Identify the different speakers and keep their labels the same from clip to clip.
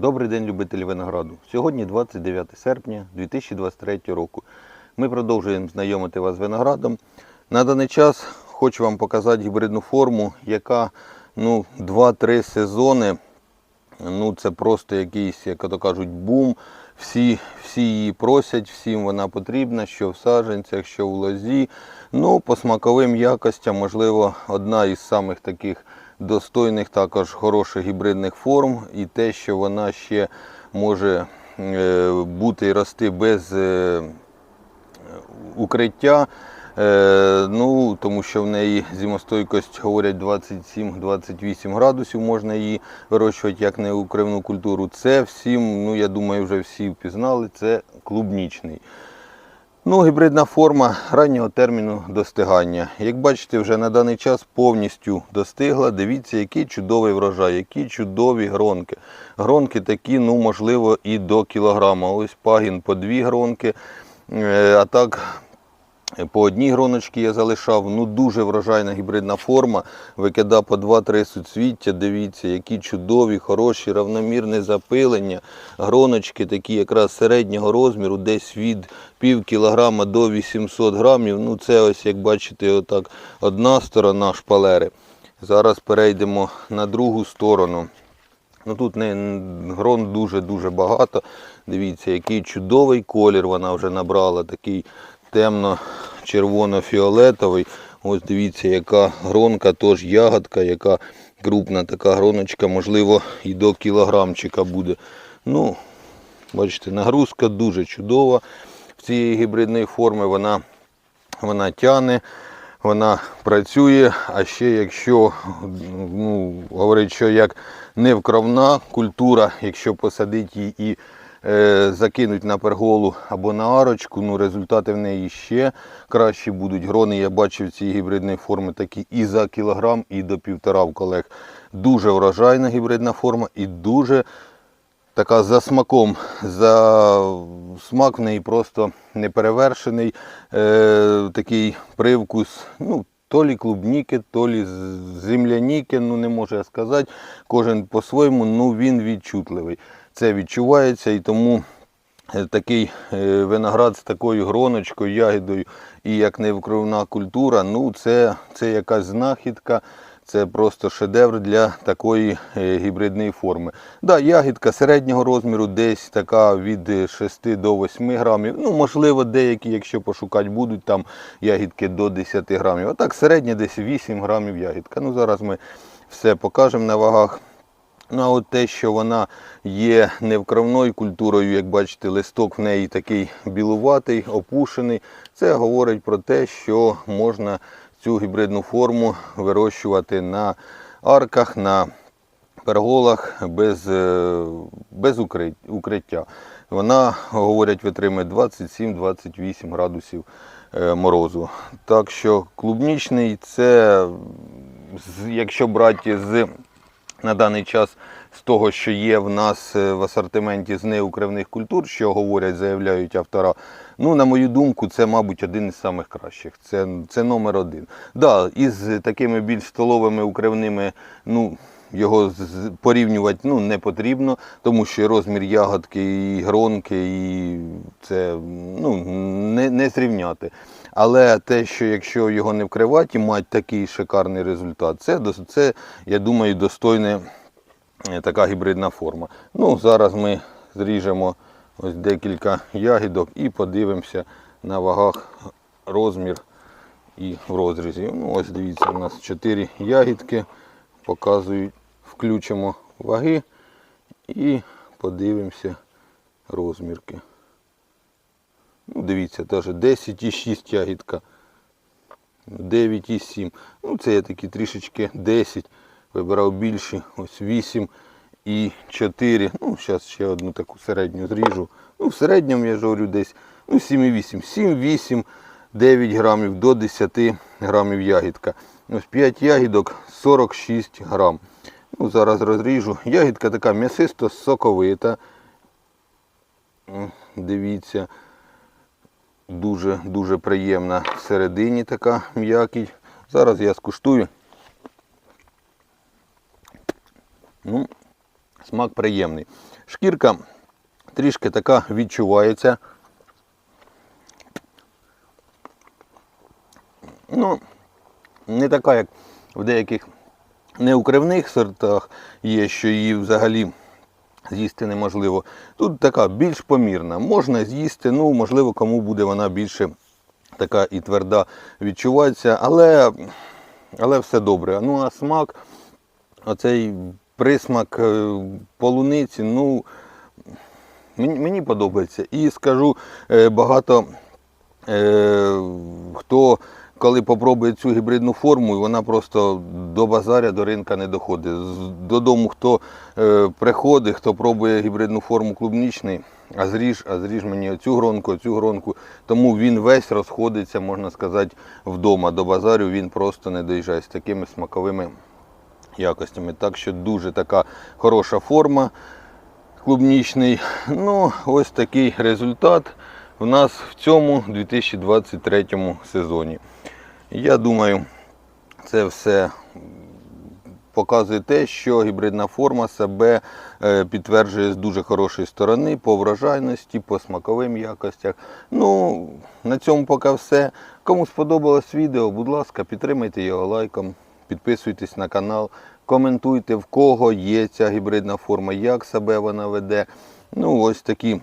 Speaker 1: Добрий день, любителі винограду. Сьогодні 29 серпня 2023 року. Ми продовжуємо знайомити вас з виноградом. На даний час хочу вам показати гібридну форму, яка ну, 2-3 сезони. Ну, це просто якийсь, як то кажуть, бум. Всі, всі її просять, всім вона потрібна, що в саджанцях, що в лозі. Ну, по смаковим якостям, можливо, одна із самих таких достойних, також хороших гібридних форм. І те, що вона ще може е, бути і рости без е, укриття. Е, ну, тому що в неї зимостойкость, говорять, 27-28 градусів можна її вирощувати як неукривну культуру. Це всім, ну я думаю, вже всі впізнали, це клубнічний. Ну, гібридна форма раннього терміну достигання. Як бачите, вже на даний час повністю достигла. Дивіться, який чудовий врожай, які чудові гронки. Гронки такі, ну, можливо, і до кілограма. Ось пагін по дві гронки. Е, А так по одній гроночці я залишав. Ну дуже врожайна гібридна форма. Викида по 2-3 суцвіття. Дивіться, які чудові, хороші, равномірне запилення. Гроночки такі якраз середнього розміру, десь від пів кілограма до 800 грамів. Ну це ось як бачите, отак одна сторона шпалери. Зараз перейдемо на другу сторону. Ну Тут не грон дуже-дуже багато. Дивіться, який чудовий колір вона вже набрала, такий темно-червоно-фіолетовий. Ось дивіться, яка гронка, тож ягодка, яка крупна така гроночка, можливо, і до кілограмчика буде. Ну, Бачите, нагрузка дуже чудова. В цієї гібридної форми вона, вона тяне. Вона працює, а ще якщо ну, говорить, що як невкровна культура, якщо посадити її і закинуть на перголу або на арочку, ну результати в неї ще кращі будуть. Грони я бачив цієї гібридної форми такі і за кілограм, і до півтора в колег. Дуже врожайна гібридна форма і дуже така за смаком. За смак в неї просто неперевершений. Е, такий привкус. ну, то лі клубніки, то лі земляніки, ну не можу я сказати. Кожен по-своєму, ну він відчутливий. Це відчувається і тому е, такий е, виноград з такою гроночкою, ягідою і як невкривна культура, ну це, це якась знахідка. Це просто шедевр для такої е, гібридної форми. Да, ягідка середнього розміру, десь така від 6 до 8 грамів. Ну, можливо, деякі, якщо пошукати будуть, там ягідки до 10 грамів. А так середня десь 8 грамів ягідка. Ну, зараз ми все покажемо на вагах. Ну, а от те, що вона є невкровною культурою, як бачите, листок в неї такий білуватий, опушений, це говорить про те, що можна цю гібридну форму вирощувати на арках, на перголах без, е, без укриття. Вона, говорять, витримує 27-28 градусів е, морозу. Так що клубнічний це, якщо брати з на даний час з того, що є в нас е, в асортименті з неукривних культур, що говорять, заявляють автора. Ну, на мою думку, це, мабуть, один із самих кращих. Це, це номер один. Да, із такими більш столовими укривними, ну. Його порівнювати ну, не потрібно, тому що розмір ягодки, і гронки, і це ну, не, не зрівняти. Але те, що якщо його не вкривати і мати такий шикарний результат, це, це я думаю, достойна е, така гібридна форма. Ну, Зараз ми зріжемо ось декілька ягідок і подивимося на вагах розмір і в розрізі. Ну, ось дивіться, у нас 4 ягідки показують, включимо ваги і подивимося розмірки. Дивіться, теж 10,6 ягідка. 9,7. Ну, це я такі трішечки 10. Вибирав більші, ось 8 і 4. Ну, зараз ще одну таку середню зріжу. Ну, в середньому я ж говорю десь ну, 7,8. 7-8, 9 грамів до 10 грамів ягідка. Ось 5 ягідок 46 грам. Ну, зараз розріжу. Ягідка така м'ясисто соковита. Дивіться. Дуже дуже приємна всередині така м'якість. Зараз я скуштую. Ну, смак приємний. Шкірка трішки така відчувається. Ну, не така, як в деяких неукривних сортах є, що її взагалі з'їсти неможливо. Тут така більш помірна. Можна з'їсти, ну, можливо, кому буде вона більше така і тверда відчувається, але, але все добре. Ну, а смак, оцей присмак е, полуниці, ну, мені, мені подобається. І скажу, е, багато е, хто, коли попробує цю гібридну форму, вона просто до базаря, до ринка не доходить. Додому, хто е, приходить, хто пробує гібридну форму клубнічний, а зріж, а зріж мені оцю гронку, оцю гронку. Тому він весь розходиться, можна сказати, вдома. До базарю він просто не доїжджає з такими смаковими якостями. Так що дуже така хороша форма клубнічний. Ну, ось такий результат в нас в цьому 2023 сезоні. Я думаю, це все показує те, що гібридна форма себе е, підтверджує з дуже хорошої сторони по врожайності, по смаковим якостях. Ну, на цьому поки все. Кому сподобалось відео, будь ласка, підтримайте його лайком, підписуйтесь на канал, коментуйте, в кого є ця гібридна форма, як себе вона веде. Ну, ось такі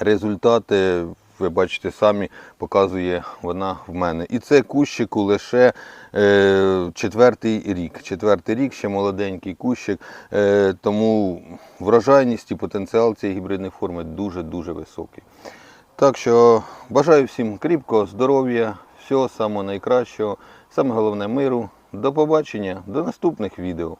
Speaker 1: результати, ви бачите самі, показує вона в мене. І це кущику лише е, четвертий рік. Четвертий рік, ще молоденький кущик, е, тому врожайність і потенціал цієї гібридної форми дуже-дуже високий. Так що бажаю всім кріпкого здоров'я, всього самого найкращого, саме головне миру. До побачення, до наступних відео.